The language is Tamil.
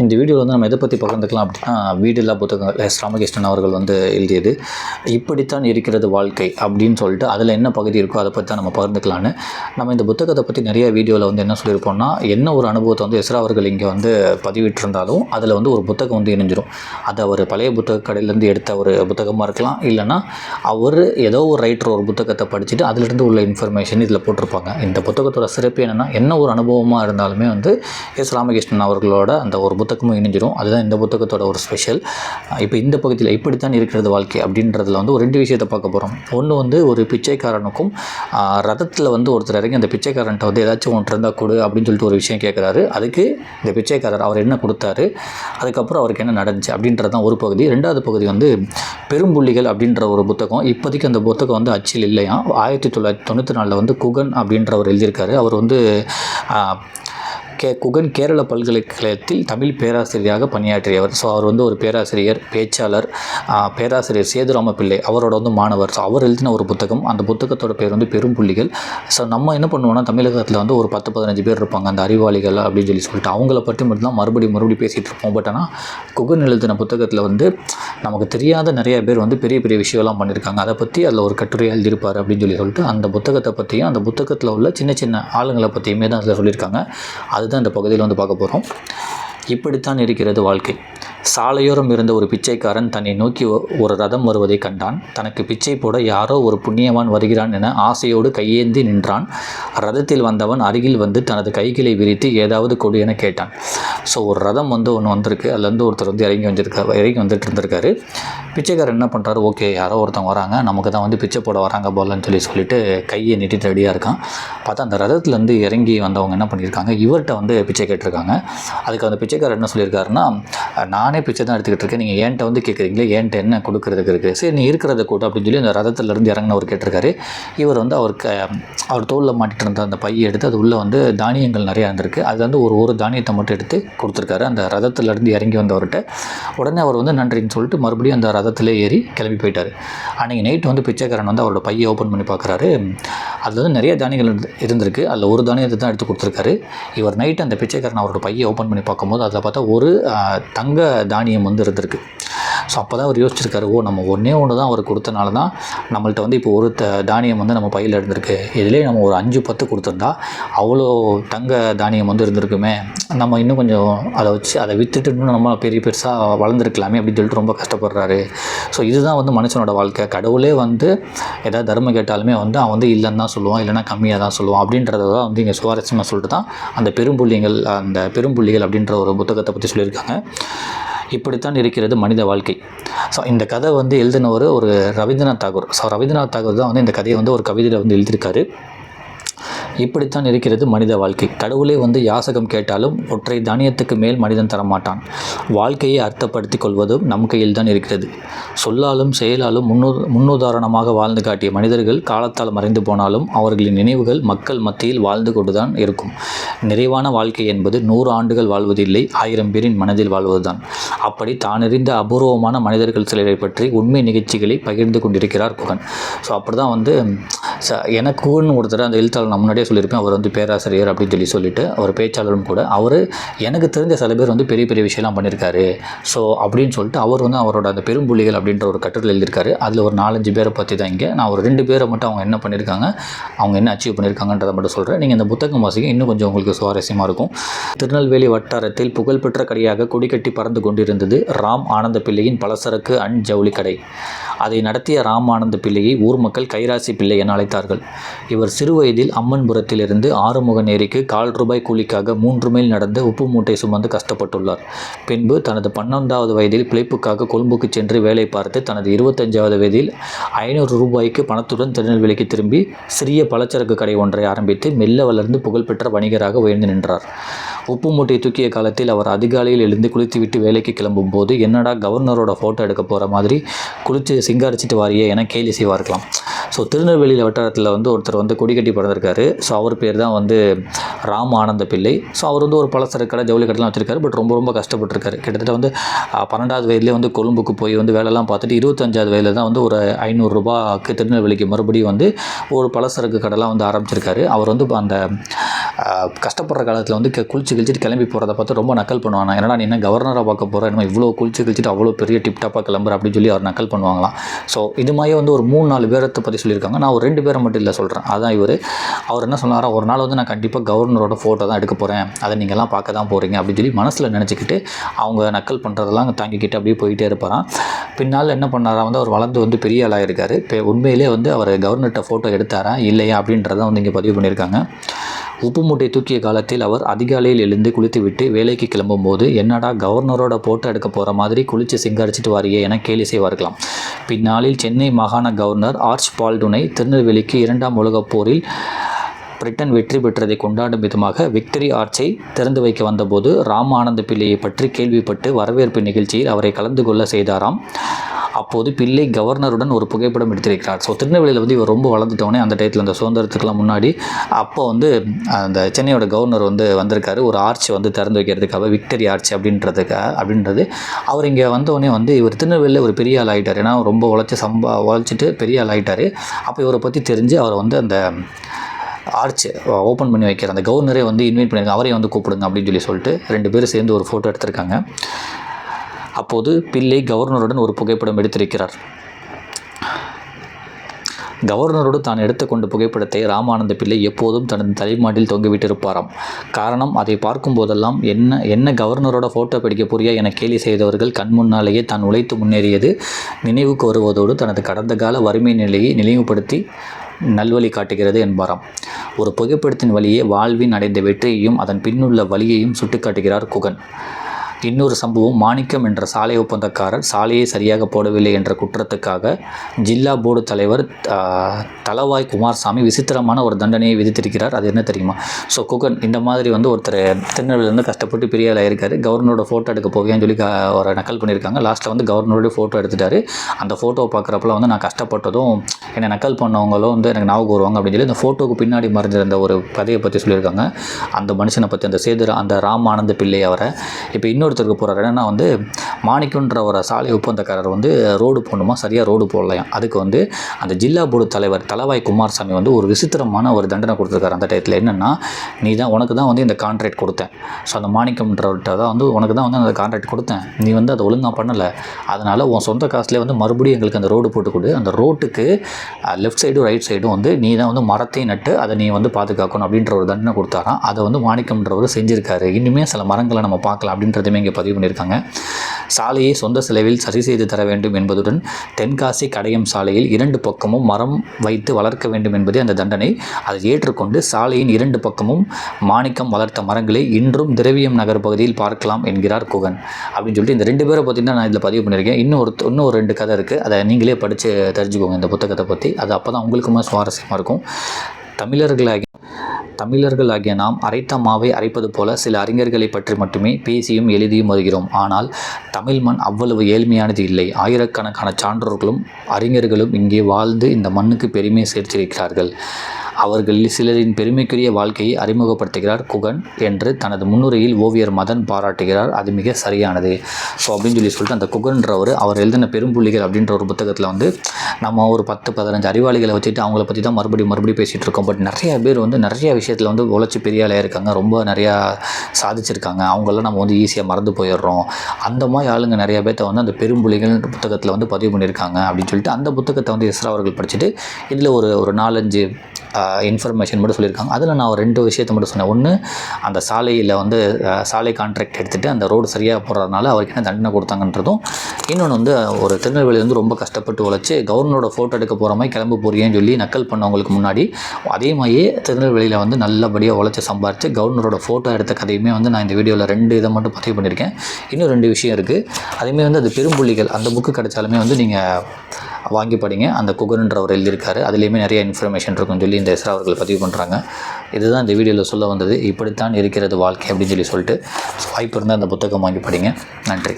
இந்த வீடியோவில் வந்து நம்ம எதை பற்றி பகிர்ந்துக்கலாம் அப்படின்னா வீடில்லா புத்தகங்கள் எஸ் ராமகிருஷ்ணன் அவர்கள் வந்து எழுதியது இப்படித்தான் இருக்கிறது வாழ்க்கை அப்படின்னு சொல்லிட்டு அதில் என்ன பகுதி இருக்கோ அதை பற்றி தான் நம்ம பகிர்ந்துக்கலான்னு நம்ம இந்த புத்தகத்தை பற்றி நிறைய வீடியோவில் வந்து என்ன சொல்லியிருப்போம்னா என்ன ஒரு அனுபவத்தை வந்து எஸ்ரா அவர்கள் இங்கே வந்து பதிவிட்டிருந்தாலும் அதில் வந்து ஒரு புத்தகம் வந்து இணைஞ்சிரும். அது அவர் பழைய புத்தக கடையிலேருந்து எடுத்த ஒரு புத்தகமாக இருக்கலாம் இல்லைன்னா அவர் ஏதோ ஒரு ரைட்டர் ஒரு புத்தகத்தை படிச்சுட்டு அதிலிருந்து உள்ள இன்ஃபர்மேஷன் இதில் போட்டிருப்பாங்க. இந்த புத்தகத்தோட சிறப்பு என்னென்னா என்ன ஒரு அனுபவமாக இருந்தாலுமே வந்து எஸ் ராமகிருஷ்ணன் அவர்களோட அந்த ஒரு புத்தகமும் இணைஞ்சிரும். அதுதான் இந்த புத்தகத்தோட ஒரு ஸ்பெஷல் இப்போ இந்த பகுதியில் இப்படித்தான் இருக்கிறது வாழ்க்கை அப்படின்றதுல வந்து ஒரு ரெண்டு விஷயத்தை பார்க்க போகிறோம் ஒன்று வந்து ஒரு பிச்சைக்காரனுக்கும் ரதத்தில் வந்து ஒருத்தர் இறங்கி அந்த பிச்சைக்காரன்ட்ட வந்து ஏதாச்சும் ஒன்று இருந்தால் கொடு அப்படின்னு சொல்லிட்டு ஒரு விஷயம் கேட்குறாரு அதுக்கு இந்த பிச்சைக்காரர் அவர் என்ன கொடுத்தாரு? அதுக்கப்புறம் அவருக்கு என்ன நடந்துச்சு அப்படின்றது தான் ஒரு பகுதி. ரெண்டாவது பகுதி வந்து பெரும்புள்ளிகள் அப்படின்ற ஒரு புத்தகம். இப்போதைக்கு அந்த புத்தகம் வந்து அச்சில் இல்லையா ஆயிரத்தி தொள்ளாயிரத்தி தொண்ணூற்றி நாலில் வந்து குகன் அப்படின்றவர் எழுதியிருக்காரு. அவர் வந்து கே குகன் கேரள பல்கலைக்கழகத்தில் தமிழ் பேராசிரியராக பணியாற்றியவர். ஸோ அவர் வந்து ஒரு பேராசிரியர் பேச்சாளர் பேராசிரியர் சேதுராம பிள்ளை அவரோட வந்து மாணவர். ஸோ அவர் எழுதின ஒரு புத்தகம். அந்த புத்தகத்தோட பேர் வந்து பெரும்புள்ளிகள். ஸோ நம்ம என்ன பண்ணுவோம்னா தமிழகத்தில் வந்து ஒரு பத்து பதினஞ்சு பேர் இருப்பாங்க. அந்த அறிவாளிகள் அப்படின்னு சொல்லி சொல்லிட்டு அவங்கள பற்றி மட்டும்தான் மறுபடியும் மறுபடியும் பேசிகிட்டு இருப்போம். பட் ஆனால் குகன் எழுதின புத்தகத்தில் வந்து நமக்கு தெரியாத நிறைய பேர் வந்து பெரிய பெரிய விஷயம்லாம் பண்ணியிருக்காங்க அதை பற்றி அதில் ஒரு கட்டுரை எழுதியிருப்பார் அப்படின்னு சொல்லி சொல்லிட்டு அந்த புத்தகத்தை பற்றியும் அந்த புத்தகத்தில் உள்ள சின்ன சின்ன ஆளுங்களை பற்றியுமே தான் அதில் சொல்லியிருக்காங்க. அது தான் இந்த பகுதியில் வந்து பார்க்க போகிறோம் இப்படித்தான் இருக்கிறது வாழ்க்கை. சாலையோரம் இருந்த ஒரு பிச்சைக்காரன் தன்னை நோக்கி ஒரு ரதம் வருவதை கண்டான். தனக்கு பிச்சை போட யாரோ ஒரு புண்ணியவான் வருகிறான் என ஆசையோடு கையேந்தி நின்றான். ரதத்தில் வந்தவன் அருகில் வந்து தனது கைகளை விரித்து ஏதாவது கொடு என கேட்டான். ஸோ ஒரு ரதம் வந்து ஒன்று வந்திருக்கு. அதுலேருந்து ஒருத்தர் வந்து இறங்கி வந்திருக்காரு இறங்கி வந்துட்டு இருந்திருக்காரு. பிச்சைக்காரர் என்ன பண்ணுறாரு ஓகே யாரோ ஒருத்தவங்க வராங்க. நமக்கு தான் வந்து பிச்சை போட வராங்க போலன்னு சொல்லி சொல்லிட்டு கையை நீட்டிட்டு ரெடியாக இருக்கான். பார்த்தா அந்த ரதத்துலேருந்து இறங்கி வந்தவங்க என்ன பண்ணியிருக்காங்க இவர்கிட்ட வந்து பிச்சை கேட்டிருக்காங்க. அதுக்கு அந்த பிச்சைக்காரர் என்ன சொல்லியிருக்காருன்னா நானே பிச்சை தான் எடுத்துக்கிட்டு இருக்கேன். நீங்கள் என்கிட்ட வந்து கேட்குறீங்களே என்கிட்ட என்ன கொடுக்குறதுக்கு இருக்குது சரி நீ இருக்கிறத கூட அப்படின்னு சொல்லி அந்த ரதத்துலேருந்து இறங்கினவர் கேட்டிருக்காரு. இவர் வந்து அவருக்கு அவர் தோளில் மாட்டிட்டு இருந்த அந்த பையை எடுத்து அது உள்ளே வந்து தானியங்கள் நிறையா இருந்திருக்கு. அது வந்து ஒரு ஒரு தானியத்தை மட்டும் எடுத்து கொடுத்துருக்காரு. அந்த ரதத்துலேருந்து இறங்கி வந்தவர்கிட்ட உடனே அவர் வந்து நன்றின்னு சொல்லிட்டு மறுபடியும் அந்த ரதத்தில் ஏறி கிளம்பி போயிட்டார். அன்றைக்கி நைட் வந்து பிச்சைக்காரன் வந்து அவரோட பையை ஓப்பன் பண்ணி பார்க்குறாரு. அதில் வந்து நிறைய தானியங்கள் இருந்து- இருந்திருக்கு. அதில் ஒரு தானியத்தை தான் எடுத்து கொடுத்துருக்காரு. இவர் நைட்டு அந்த பிச்சைக்காரன் அவரோட பையை ஓப்பன் பண்ணி பார்க்கும்போது அதில் பார்த்தா ஒரு தங்க தானியம் வந்து இருந்திருக்கு. ஸோ அப்போ தான் அவர் யோசிச்சிருக்காரு ஓ நம்ம ஒன்றே ஒன்று தான் அவர் கொடுத்தனால தான் நம்மள்ட்ட வந்து இப்போ ஒரு த தானியம் வந்து நம்ம பையில் இருந்திருக்கு. இதுலேயே நம்ம ஒரு அஞ்சு பத்து கொடுத்துருந்தா அவ்வளோ தங்க தானியம் வந்து இருந்திருக்குமே. நம்ம இன்னும் கொஞ்சம் அதை வச்சு அதை விற்றுட்டு இன்னும் நம்ம பெரிய பெருசாக வளர்ந்துருக்கலாமே அப்படின்னு சொல்லிட்டு ரொம்ப கஷ்டப்படுறாரு. ஸோ இதுதான் வந்து மனுஷனோட வாழ்க்கை. கடவுளே வந்து ஏதாவது தர்மம் கேட்டாலுமே வந்து அவன் வந்து இல்லைன்னு தான் சொல்லுவான் இல்லைனா கம்மியாக தான் சொல்லுவான் அப்படின்றத தான் வந்து இங்கே சுவாரஸ்யமாக சொல்லிட்டு தான் அந்த பெரும்புள்ளிகள் அந்த பெரும்புள்ளிகள் அப்படின்ற ஒரு புத்தகத்தை பற்றி சொல்லியிருக்காங்க. இப்படித்தான் இருக்கிறது மனித வாழ்க்கை. ஸோ இந்த கதை வந்து எழுதினவர் ஒரு ரவீந்திரநாத் தாகூர். ஸோ ரவீந்திரநாத் தாகூர் தான் வந்து இந்த கதையை வந்து ஒரு கவிதையில் வந்து எழுதியிருக்காரு. இப்படித்தான் இருக்கிறது மனித வாழ்க்கை. கடவுளே வந்து யாசகம் கேட்டாலும் ஒற்றை தானியத்துக்கு மேல் மனிதன் தரமாட்டான். வாழ்க்கையை அர்த்தப்படுத்திக் கொள்வதும் நம் கையில் தான் இருக்கிறது. சொல்லாலும் செயலாலும் முன்னு முன்னுதாரணமாக வாழ்ந்து காட்டிய மனிதர்கள் காலத்தால் மறைந்து போனாலும் அவர்களின் நினைவுகள் மக்கள் மத்தியில் வாழ்ந்து கொண்டுதான் இருக்கும். நிறைவான வாழ்க்கை என்பது நூறு ஆண்டுகள் வாழ்வதில்லை ஆயிரம் பேரின் மனதில் வாழ்வதுதான். அப்படி தானறிந்த அபூர்வமான மனிதர்கள் சிலரை பற்றி உண்மை நிகழ்ச்சிகளை பகிர்ந்து கொண்டிருக்கிறார் குகன் ஸோ அப்படி தான் வந்து ச எனக்குன்னு ஒருத்தர் அந்த எழுத்தாளர் முன்னாடி முன்னாடியே சொல்லியிருப்பேன். அவர் வந்து பேராசிரியர் அப்படின்னு சொல்லி சொல்லிட்டு அவர் பேச்சாளரும் கூட. அவர் எனக்கு தெரிஞ்ச சில பேர் வந்து பெரிய பெரிய விஷயம்லாம் பண்ணியிருக்காரு. ஸோ அப்படின்னு சொல்லிட்டு அவர் வந்து அவரோட அந்த பெரும்புள்ளிகள் அப்படின்ற ஒரு கட்டுரை எழுதியிருக்காரு. அதில் ஒரு நாலஞ்சு பேரை பற்றி தான் இங்கே. நான் ஒரு ரெண்டு பேரை மட்டும் அவங்க என்ன பண்ணியிருக்காங்க அவங்க என்ன அச்சீவ் பண்ணியிருக்காங்கன்றதை மட்டும் சொல்கிறேன் நீங்கள் இந்த புத்தகம் வாசிக்க இன்னும் கொஞ்சம் உங்களுக்கு சுவாரஸ்யமாக இருக்கும். திருநெல்வேலி வட்டாரத்தில் புகழ்பெற்ற கடையாக கொடிக்கட்டி பறந்து கொண்டிருந்தது ராம் ஆனந்த பிள்ளையின் பலசரக்கு அண்ட் ஜவுளி கடை அதை நடத்திய ராமானந்த பிள்ளையை ஊர் மக்கள் கைராசி பிள்ளை என அழைத்தார்கள். இவர் சிறுவயதில் அம்மன்புரத்திலிருந்து ஆறுமுக நேரிக்கு கால் ரூபாய் கூலிக்காக மூன்று மைல் நடந்து உப்பு மூட்டை சுமந்து கஷ்டப்பட்டுள்ளார். பின்பு தனது பன்னெண்டாவது வயதில் பிழைப்புக்காக கொழும்புக்கு சென்று வேலை பார்த்து தனது இருபத்தஞ்சாவது வயதில் ஐநூறு ரூபாய்க்கு பணத்துடன் திருநெல்வேலிக்கு திரும்பி சிறிய பலச்சரக்கு கடை ஒன்றை ஆரம்பித்து மெல்ல வளர்ந்து புகழ்பெற்ற வணிகராக உயர்ந்து நின்றார். உப்பு மூட்டை தூக்கிய காலத்தில் அவர் அதிகாலையில் எழுந்து குளித்துவிட்டு வேலைக்கு கிளம்பும் போது என்னடா கவர்னரோட ஃபோட்டோ எடுக்க போகிற மாதிரி குளிச்சு சிங்காரிச்சிட்டு வாரியே என கேலி செய்வார்களாம். ஸோ திருநெல்வேலியில் வட்டாரத்தில் வந்து ஒருத்தர் வந்து கொடி கட்டி பிறந்திருக்காரு. ஸோ அவர் பேர் தான் வந்து ராம் ஆனந்த பிள்ளை. ஸோ அவர் வந்து ஒரு பலசரக்கு கடை ஜவுளி கடைலாம் வச்சிருக்காரு. பட் ரொம்ப ரொம்ப கஷ்டப்பட்டிருக்காரு. கிட்டத்தட்ட வந்து பன்னெண்டாவது வயதுலேயே வந்து கொழும்புக்கு போய் வந்து வேலைலாம் பார்த்துட்டு இருபத்தஞ்சாவது வயதில் தான் வந்து ஒரு ஐநூறுரூபாக்கு திருநெல்வேலிக்கு மறுபடியும் வந்து ஒரு பலசரக்கு கடைலாம் வந்து ஆரம்பிச்சிருக்காரு. அவர் வந்து அந்த கஷ்டப்படுற காலத்தில் வந்து குளிச்சு கிழிச்சிட்டு கிளம்பி போகிறத பார்த்து ரொம்ப நக்கல் பண்ணுவாங்க ஏன்னா நீ என்ன கவர்னராக பார்க்க போகிறேன் இவ்வளோ குளிச்சு கிழிச்சிட்டு அவ்வளோ பெரிய டிப்டாப்பாக கிளம்புற அப்படின்னு சொல்லி அவர் நக்கல் பண்ணுவாங்களாம். ஸோ இது மாதிரி வந்து ஒரு மூணு நாலு பேரத்தை பற்றி சொல்லியிருக்காங்க. நான் ஒரு ரெண்டு பேரை மட்டும் இல்லை சொல்கிறேன் அதான் இவர். அவர் என்ன சொன்னாரா ஒரு நாள் வந்து நான் கண்டிப்பாக கவர்னரோட ஃபோட்டோ தான் எடுக்க போகிறேன் அதை நீங்கள்லாம் பார்க்க தான் போகிறீங்க அப்படின்னு சொல்லி மனசில் நினச்சிக்கிட்டு அவங்க நக்கல் பண்ணுறதெல்லாம் தாங்கிக்கிட்டு அப்படியே போயிட்டே இருப்பாராம். பின்னால் என்ன பண்ணாரா வந்து அவர் வளர்ந்து வந்து பெரிய ஆளாக இருக்கார். இப்போ உண்மையிலே வந்து அவர் கவர்னர்கிட்ட ஃபோட்டோ எடுத்தாரா இல்லையா அப்படின்றத வந்து இங்கே பதிவு பண்ணியிருக்காங்க. உப்பு மூட்டை தூக்கிய காலத்தில் அவர் அதிகாலையில் எழுந்து குளித்துவிட்டு வேலைக்கு கிளம்பும்போது என்னடா கவர்னரோட போட்டோ எடுக்க போகிற மாதிரி குளித்து சிங்கரிச்சிட்டு வாரியே என கேலி செய்வார்களாம். பின்னாளில் சென்னை மாகாண கவர்னர் ஆர்ச் பால்டுனை திருநெல்வேலிக்கு இரண்டாம் உலகப் போரில் பிரிட்டன் வெற்றி பெற்றதை கொண்டாடும் விதமாக விக்டரி ஆர்ச்சை திறந்து வைக்க வந்தபோது ராம ஆனந்த பிள்ளையை பற்றி கேள்விப்பட்டு வரவேற்பு நிகழ்ச்சியில் அவரை கலந்து கொள்ள செய்தாராம். அப்போது பிள்ளை கவர்னருடன் ஒரு புகைப்படம் எடுத்திருக்கிறார். ஸோ திருநெல்வேலியில் வந்து இவர் ரொம்ப வளர்ந்துட்டோன்னே அந்த டயத்தில் அந்த சுதந்திரத்துக்குலாம் முன்னாடி. அப்போ வந்து அந்த சென்னையோட கவர்னர் வந்து வந்திருக்காரு. ஒரு ஆர்ச் வந்து திறந்து வைக்கிறதுக்காக விக்டரி ஆர்ச் அப்படின்றதுக்கு அப்படின்றது. அவர் இங்கே வந்தோடனே வந்து இவர் திருநெல்வேலியில் ஒரு பெரிய ஆள் ஆகிட்டார் ஏன்னா ரொம்ப உழைச்சி சம்பா உழைச்சிட்டு பெரிய ஆள் ஆகிட்டார் அப்போ இவரை பற்றி தெரிஞ்சு அவர் வந்து அந்த ஆர்ச் ஓப்பன் பண்ணி வைக்கிற அந்த கவர்னரே வந்து இன்வைட் பண்ணியிருக்காங்க அவரையும் வந்து கூப்பிடுங்க அப்படின்னு சொல்லி சொல்லிட்டு ரெண்டு பேரும் சேர்ந்து ஒரு ஃபோட்டோ எடுத்திருக்காங்க. அப்போது பிள்ளை கவர்னருடன் ஒரு புகைப்படம் எடுத்திருக்கிறார். கவர்னரோடு தான் எடுத்துக்கொண்ட புகைப்படத்தை ராமானந்த பிள்ளை எப்போதும் தனது தலைமாட்டில் தொங்கிவிட்டிருப்பாராம். காரணம் அதை பார்க்கும் போதெல்லாம் என்ன என்ன கவர்னரோட ஃபோட்டோ பிடிக்க புரிய என கேலி செய்தவர்கள் கண் முன்னாலேயே தான் உழைத்து முன்னேறியது. நினைவுக்கு வருவதோடு தனது கடந்த கால வறுமை நிலையை நினைவுபடுத்தி நல்வழி காட்டுகிறது என்பாராம். ஒரு புகைப்படத்தின் வழியே வாழ்வின் அடைந்த வெற்றியையும் அதன் பின்னுள்ள வழியையும் சுட்டிக்காட்டுகிறார் குகன். இன்னொரு சம்பவம் மாணிக்கம் என்ற சாலை ஒப்பந்தக்காரர் சாலையை சரியாக போடவில்லை என்ற குற்றத்துக்காக ஜில்லா போர்டு தலைவர் தலவாய் குமார்சாமி குமாரசாமி விசித்திரமான ஒரு தண்டனையை விதித்திருக்கிறார். அது என்ன தெரியுமா? ஸோ குகன் இந்த மாதிரி வந்து ஒருத்தர் திருநெல்வேலியிலேருந்து கஷ்டப்பட்டு பெரிய ஆளாக இருக்காரு கவர்னரோட ஃபோட்டோ எடுக்க போவேன்னு சொல்லி ஒரு நக்கல் பண்ணியிருக்காங்க. லாஸ்ட்டில் வந்து கவர்னரோட ஃபோட்டோ எடுத்துட்டாரு. அந்த ஃபோட்டோவை பார்க்குறப்பல வந்து நான் கஷ்டப்பட்டதும் என்னை நக்கல் பண்ணவங்களும் வந்து எனக்கு ஞாபகம் வருவாங்க அப்படின்னு சொல்லி அந்த ஃபோட்டோவுக்கு பின்னாடி மறைஞ்சிருந்த ஒரு கதையை பற்றி சொல்லியிருக்காங்க. அந்த மனுஷனை பற்றி அந்த சேதுரா அந்த ராம் ஆனந்த பிள்ளை அவரை. இப்போ இன்னொரு இன்னொருத்தருக்கு போகிறார் என்னென்னா வந்து மாணிக்கன்ற ஒரு சாலை ஒப்பந்தக்காரர் வந்து ரோடு போடணுமா? சரியாக ரோடு போடலையாம் அதுக்கு வந்து அந்த ஜில்லா போர்டு தலைவர் தலவாய் குமாரசாமி வந்து ஒரு விசித்திரமான ஒரு தண்டனை கொடுத்துருக்காரு அந்த டயத்தில். என்னென்னா நீ தான் உனக்கு தான் வந்து இந்த கான்ட்ராக்ட் கொடுத்தேன். ஸோ அந்த மாணிக்கம்ன்றவர்கிட்ட தான் வந்து உனக்கு தான் வந்து அந்த கான்ட்ராக்ட் கொடுத்தேன். நீ வந்து அதை ஒழுங்காக பண்ணலை. அதனால் உன் சொந்த காசுலேயே வந்து மறுபடியும் எங்களுக்கு அந்த ரோடு போட்டு கொடு. அந்த ரோட்டுக்கு லெஃப்ட் சைடும் ரைட் சைடும் வந்து நீ தான் வந்து மரத்தையும் நட்டு அதை நீ வந்து பாதுகாக்கணும் அப்படின்ற ஒரு தண்டனை கொடுத்தாராம். அதை வந்து மாணிக்கம்ன்றவர் செஞ்சுருக்காரு. இன்னுமே சில மரங்களை நம்ம பார்க்கலாம் அப்படின்றதுமே இங்கே பதிவு பண்ணியிருக்காங்க. சாலையை சொந்த செலவில் சரி செய்து தர வேண்டும் என்பதுடன் தென்காசி கடையம் சாலையில் இரண்டு பக்கமும் மரம் வைத்து வளர்க்க வேண்டும் என்பதே அந்த தண்டனை. அதை ஏற்றுக்கொண்டு சாலையின் இரண்டு பக்கமும் மாணிக்கம் வளர்த்த மரங்களை இன்றும் திரவியம் நகர் பகுதியில் பார்க்கலாம் என்கிறார் குகன். அப்படின்னு சொல்லிட்டு இந்த ரெண்டு பேரை பற்றி நான் இதில் பதிவு பண்ணியிருக்கேன். இன்னும் ஒரு இன்னும் ஒரு ரெண்டு கதை இருக்குது அதை நீங்களே படித்து தெரிஞ்சுக்கோங்க. இந்த புத்தகத்தை பற்றி அது அப்போ தான் உங்களுக்குமே சுவாரஸ்யமாக இருக்கும். தமிழர்களாகி தமிழர்களாகிய நாம் அரைத்த மாவை அரைப்பது போல சில அறிஞர்களை பற்றி மட்டுமே பேசியும் எழுதியும் வருகிறோம். ஆனால் தமிழ் மண் அவ்வளவு ஏழ்மையானது இல்லை. ஆயிரக்கணக்கான சான்றோர்களும் அறிஞர்களும் இங்கே வாழ்ந்து இந்த மண்ணுக்கு பெருமை சேர்த்திருக்கிறார்கள். அவர்களில் சிலரின் பெருமைக்குரிய வாழ்க்கையை அறிமுகப்படுத்துகிறார் குகன் என்று தனது முன்னுரையில் ஓவியர் மதன் பாராட்டுகிறார். அது மிக சரியானது. ஸோ அப்படின்னு சொல்லி சொல்லிட்டு அந்த குகன்றவர் அவர் எழுதின பெரும்புள்ளிகள் அப்படின்ற ஒரு புத்தகத்தில் வந்து நம்ம ஒரு பத்து பதினஞ்சு அறிவாளிகளை வச்சுட்டு அவங்கள பற்றி தான் மறுபடியும் மறுபடியும் பேசிகிட்டு இருக்கோம். பட் நிறைய பேர் வந்து நிறைய விஷயத்தில் வந்து உழைச்சி பெரிய ஆளாக இருக்காங்க. ரொம்ப நிறையா சாதிச்சிருக்காங்க. அவங்களாம் நம்ம வந்து ஈஸியாக மறந்து போயிடுறோம். அந்த மாதிரி ஆளுங்க நிறைய பேர்த்த வந்து அந்த பெரும்புள்ளிகள் புத்தகத்தில் வந்து பதிவு பண்ணியிருக்காங்க அப்படின்னு சொல்லிட்டு அந்த புத்தகத்தை வந்து இஸ்ரா அவர்கள் படிச்சுட்டு இதில் ஒரு ஒரு நாலஞ்சு இன்ஃபர்மேஷன் மட்டும் சொல்லியிருக்காங்க. அதில் நான் ஒரு ரெண்டு விஷயத்தை மட்டும் சொன்னேன். ஒன்று அந்த சாலையில் வந்து சாலை கான்ட்ராக்ட் எடுத்துகிட்டு அந்த ரோடு சரியாக போடுறதுனால அவருக்கு என்ன தண்டனை கொடுத்தாங்கன்றதும் இன்னொன்று வந்து ஒரு திருநெல்வேலி வந்து ரொம்ப கஷ்டப்பட்டு உழைச்சி கவர்னரோட ஃபோட்டோ எடுக்க போகிற மாதிரி கிளம்ப போறியேன்னு சொல்லி நக்கல் பண்ணவங்களுக்கு முன்னாடி அதே மாதிரியே திருநெல்வேலியில் வந்து நல்லபடியாக உழைச்சி சம்பாரித்து கவர்னரோட ஃபோட்டோ எடுத்த கதையுமே வந்து நான் இந்த வீடியோவில் ரெண்டு இதை மட்டும் பதிவு பண்ணியிருக்கேன். இன்னும் ரெண்டு விஷயம் இருக்குது அதேமாதிரி வந்து அது பெரும்புள்ளிகள் அந்த புக்கு கிடைச்சாலுமே வந்து நீங்கள் வாங்கி படிங்க. அந்த குகர்ன்றவர் எழுதியிருக்காரு அதுலேயுமே நிறைய இன்ஃபர்மேஷன் இருக்குன்னு சொல்லி இந்த எஸ்ரா அவர்கள் பதிவு பண்ணுறாங்க இதுதான் இந்த வீடியோவில் சொல்ல வந்தது. இப்படித்தான் இருக்கிறது வாழ்க்கை அப்படின்னு சொல்லி சொல்லிட்டு வாய்ப்பு இருந்தால் அந்த புத்தகம் வாங்கி படிங்க. நன்றி.